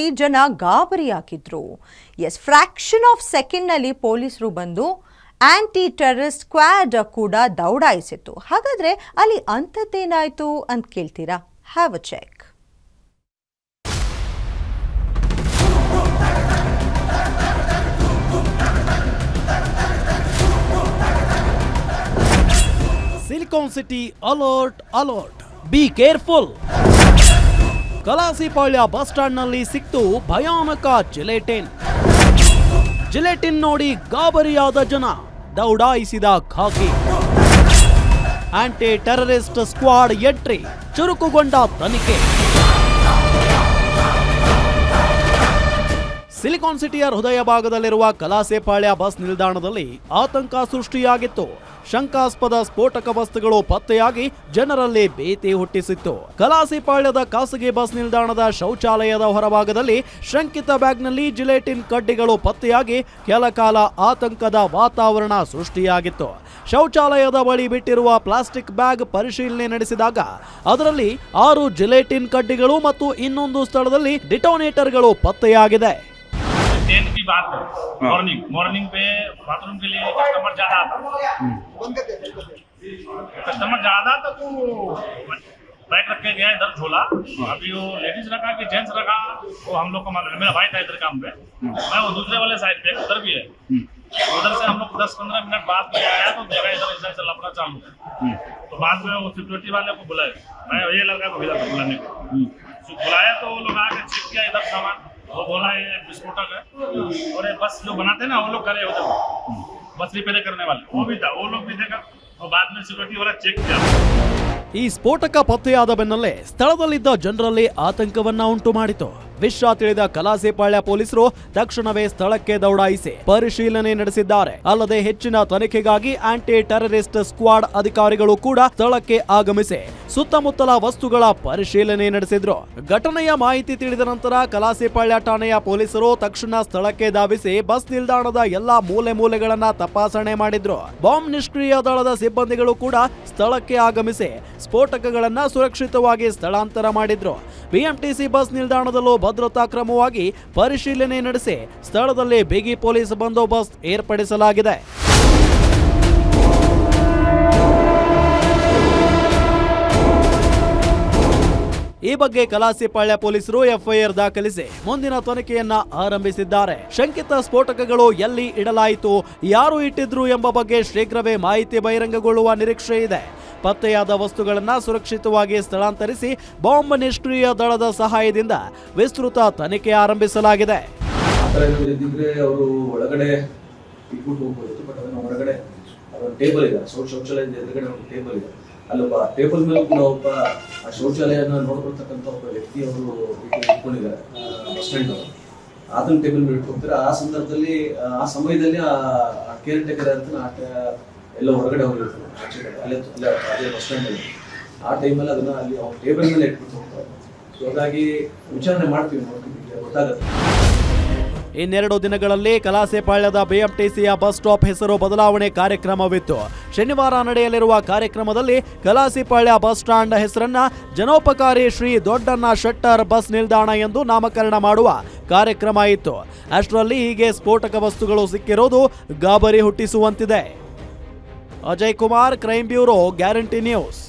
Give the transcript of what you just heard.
ಜನ ಗಾಬರಿಯಾಗಿದ್ರು ಎಸ್ ಫ್ರಾಕ್ಷನ್ ಆಫ್ ಸೆಕೆಂಡ್ನಲ್ಲಿ ಪೊಲೀಸರು ಬಂದು ಆಂಟಿ ಟೆರರಿಸ್ಟ್ ಸ್ಕ್ವಾಡ್ ಕೂಡ ದೌಡಾಯಿಸಿತ್ತು. ಹಾಗಾದ್ರೆ ಅಲ್ಲಿ ಅಂಥದ್ದೇನಾಯ್ತು ಅಂತ ಕೇಳ್ತೀರಾ? Have a check silicon city alert alert be careful Kalasipalya bus ಸ್ಟ್ಯಾಂಡ್ನಲ್ಲಿ ಸಿಕ್ತು ಭಯಾನಕ ಜಿಲೆಟಿನ್. ಜಿಲೆಟಿನ್ ನೋಡಿ ಗಾಬರಿಯಾದ ಜನ ದೌಡಾಯಿಸಿದ ಖಾಕಿ. ಆಂಟಿ ಟೆರರಿಸ್ಟ್ ಸ್ಕ್ವಾಡ್ ಎಂಟ್ರಿ ಚುರುಕುಗೊಂಡ ತನಿಖೆ. ಯೂನಿಕಾನ್ ಸಿಟಿಯ ಹೃದಯ ಭಾಗದಲ್ಲಿರುವ ಕಲಾಸೇಪಾಳ್ಯ ಬಸ್ ನಿಲ್ದಾಣದಲ್ಲಿ ಆತಂಕ ಸೃಷ್ಟಿಯಾಗಿತ್ತು. ಶಂಕಾಸ್ಪದ ಸ್ಫೋಟಕ ವಸ್ತುಗಳು ಪತ್ತೆಯಾಗಿ ಜನರಲ್ಲಿ ಭೀತಿ ಹುಟ್ಟಿಸಿತ್ತು. ಕಲಾಸಿಪಾಳ್ಯದ ಖಾಸಗಿ ಬಸ್ ನಿಲ್ದಾಣದ ಶೌಚಾಲಯದ ಹೊರಭಾಗದಲ್ಲಿ ಶಂಕಿತ ಬ್ಯಾಗ್ನಲ್ಲಿ ಜಿಲೇಟಿನ್ ಕಡ್ಡಿಗಳು ಪತ್ತೆಯಾಗಿ ಕೆಲಕಾಲ ಆತಂಕದ ವಾತಾವರಣ ಸೃಷ್ಟಿಯಾಗಿತ್ತು. ಶೌಚಾಲಯದ ಬಳಿ ಬಿಟ್ಟಿರುವ ಪ್ಲಾಸ್ಟಿಕ್ ಬ್ಯಾಗ್ ಪರಿಶೀಲನೆ ನಡೆಸಿದಾಗ ಅದರಲ್ಲಿ ಆರು ಜಿಲೇಟಿನ್ ಕಡ್ಡಿಗಳು ಮತ್ತು ಇನ್ನೊಂದು ಸ್ಥಳದಲ್ಲಿ ಡಿಟೋನೇಟರ್ಗಳು ಪತ್ತೆಯಾಗಿದೆ. बात है। मॉर्निंग मॉर्निंग पे बाथरूम के लिए कस्टमर ज़्यादा आता। कस्टमर ज़्यादा तो बैग रख के गया इधर झोला। अभी वो लेडीज़ रखा कि जेंट्स रखा वो हम लोग को मालूम है। मेरा भाई था इधर काम पे। मैं वो दूसरे वाले साइड पे उधर भी है। उधर से हम लोग दस पंद्रह मिनट बाद में आया तो देखा इधर ऐसा ऐसा लपड़ा चालू। है। तो बाद में वो सिक्योरिटी वाले को बुलाए मैं ये लड़का को भेजा था बुलाने को। तो बुलाया तो वो लोग आके चेक किया इधर सामान। वो बोला ये विस्फोटक है और ये बस जो बनाते हैं ना वो लोग करे उधर बस रिपेयर करने वाले वो भी था वो लोग भी देखा और बाद में सिक्योरिटी वाला चेक किया ಈ ಸ್ಫೋಟಕ ಪತ್ತೆಯಾದ ಬೆನ್ನಲ್ಲೇ ಸ್ಥಳದಲ್ಲಿದ್ದ ಜನರಲ್ಲಿ ಆತಂಕವನ್ನ ಉಂಟು ಮಾಡಿತು ವಿಷಯ ತಿಳಿದ ಕಲಾಸಿಪಾಳ್ಯ ಪೊಲೀಸರು ತಕ್ಷಣವೇ ಸ್ಥಳಕ್ಕೆ ದೌಡಾಯಿಸಿ ಪರಿಶೀಲನೆ ನಡೆಸಿದ್ದಾರೆ. ಅಲ್ಲದೆ ಹೆಚ್ಚಿನ ತನಿಖೆಗಾಗಿ ಆಂಟಿ ಟೆರರಿಸ್ಟ್ ಸ್ಕ್ವಾಡ್ ಅಧಿಕಾರಿಗಳು ಕೂಡ ಸ್ಥಳಕ್ಕೆ ಆಗಮಿಸಿ ಸುತ್ತಮುತ್ತಲ ವಸ್ತುಗಳ ಪರಿಶೀಲನೆ ನಡೆಸಿದ್ರು. ಘಟನೆಯ ಮಾಹಿತಿ ತಿಳಿದ ನಂತರ ಕಲಾಸಿಪಾಳ್ಯ ಠಾಣೆಯ ಪೊಲೀಸರು ತಕ್ಷಣ ಸ್ಥಳಕ್ಕೆ ಧಾವಿಸಿ ಬಸ್ ನಿಲ್ದಾಣದ ಎಲ್ಲಾ ಮೂಲೆ ಮೂಲೆಗಳನ್ನ ತಪಾಸಣೆ ಮಾಡಿದ್ರು. ಬಾಂಬ್ ನಿಷ್ಕ್ರಿಯ ದಳದ ಸಿಬ್ಬಂದಿಗಳು ಕೂಡ ಸ್ಥಳಕ್ಕೆ ಆಗಮಿಸಿ ಸ್ಫೋಟಕಗಳನ್ನ ಸುರಕ್ಷಿತವಾಗಿ ಸ್ಥಳಾಂತರ ಮಾಡಿದ್ರು. ಬಿಎಂಟಿಸಿ ಬಸ್ ನಿಲ್ದಾಣದಲ್ಲೂ ಭದ್ರತಾ ಕ್ರಮವಾಗಿ ಪರಿಶೀಲನೆ ನಡೆಸಿ ಸ್ಥಳದಲ್ಲಿ ಬಿಗಿ ಪೊಲೀಸ್ ಬಂದೋಬಸ್ತ್ ಏರ್ಪಡಿಸಲಾಗಿದೆ. ಈ ಬಗ್ಗೆ ಕಲಾಸಿಪಾಳ್ಯ ಪೊಲೀಸರು ಎಫ್ಐಆರ್ ದಾಖಲಿಸಿ ಮುಂದಿನ ತನಿಖೆಯನ್ನ ಆರಂಭಿಸಿದ್ದಾರೆ. ಶಂಕಿತ ಸ್ಫೋಟಕಗಳು ಎಲ್ಲಿ ಇಡಲಾಯಿತು, ಯಾರು ಇಟ್ಟಿದ್ರು ಎಂಬ ಬಗ್ಗೆ ಶೀಘ್ರವೇ ಮಾಹಿತಿ ಬಹಿರಂಗಗೊಳ್ಳುವ ನಿರೀಕ್ಷೆ ಇದೆ. ಪತ್ತೆಯಾದ ವಸ್ತುಗಳನ್ನು ಸುರಕ್ಷಿತವಾಗಿ ಸ್ಥಳಾಂತರಿಸಿ ಬಾಂಬ್ ನಿಷ್ಕ್ರಿಯ ದಳದ ಸಹಾಯದಿಂದ ವಿಸ್ತೃತ ತನಿಖೆ ಆರಂಭಿಸಲಾಗಿದೆ. ಅವರು ಒಳಗಡೆ ಬಟ್ ಟೇಬಲ್ ಇದೆ. ಶೌಚಾಲಯದ ಎದುರುಗಡೆ ಟೇಬಲ್ ಇದೆ. ಅಲ್ಲೊಬ್ಬ ಟೇಬಲ್ ಮೇಲೆ ಒಬ್ಬ ಆ ಶೌಚಾಲಯನ ನೋಡ್ಕೊಳ್ತಕ್ಕಂಥ ಒಬ್ಬ ವ್ಯಕ್ತಿ ಅವರು ಇಟ್ಕೊಂಡಿದ್ದಾರೆ ಬಸ್ ಸ್ಟ್ಯಾಂಡ್ ಅವರು ಅದನ್ನ ಟೇಬಲ್ ಮೇಲೆ ಇಟ್ಕೊಳ್ತಾರೆ. ಆ ಸಂದರ್ಭದಲ್ಲಿ, ಆ ಸಮಯದಲ್ಲಿ ಆ ಕೇರ್ ಟೇಕರ್ ಅಂತ ಎಲ್ಲ ಹೊರಗಡೆ ಹೋಗಿರ್ತಾರೆ ಅಲ್ಲೇ ಅಲ್ಲೇ ಅದೇ ಬಸ್ ಸ್ಟ್ಯಾಂಡಲ್ಲಿ ಆ ಟೈಮಲ್ಲಿ ಅದನ್ನ ಅಲ್ಲಿ ಅವ್ರ ಟೇಬಲ್ ಮೇಲೆ ಇಟ್ಬಿಟ್ಟು ಹೋಗ್ತಾರೆ. ಸೊ ಹಾಗಾಗಿ ವಿಚಾರಣೆ ಮಾಡ್ತೀವಿ ನೋಡ್ತೀವಿ ಗೊತ್ತಾಗುತ್ತೆ. ಇನ್ನೆರಡು ದಿನಗಳಲ್ಲಿ ಕಲಾಸೆಪಾಳ್ಯದ ಬಿಎಂಟಿಸಿಯ ಬಸ್ ಸ್ಟಾಪ್ ಹೆಸರು ಬದಲಾವಣೆ ಕಾರ್ಯಕ್ರಮವಿತ್ತು. ಶನಿವಾರ ನಡೆಯಲಿರುವ ಕಾರ್ಯಕ್ರಮದಲ್ಲಿ ಕಲಾಸಿಪಾಳ್ಯ ಬಸ್ ಸ್ಟ್ಯಾಂಡ್ ಹೆಸರನ್ನ ಜನೋಪಕಾರಿ ಶ್ರೀ ದೊಡ್ಡಣ್ಣ ಶೆಟ್ಟರ್ ಬಸ್ ನಿಲ್ದಾಣ ಎಂದು ನಾಮಕರಣ ಮಾಡುವ ಕಾರ್ಯಕ್ರಮ ಇತ್ತು. ಅಷ್ಟರಲ್ಲಿ ಹೀಗೆ ಸ್ಫೋಟಕ ವಸ್ತುಗಳು ಸಿಕ್ಕಿರೋದು ಗಾಬರಿ ಹುಟ್ಟಿಸುವಂತಿದೆ. Ajay Kumar crime bureau guarantee news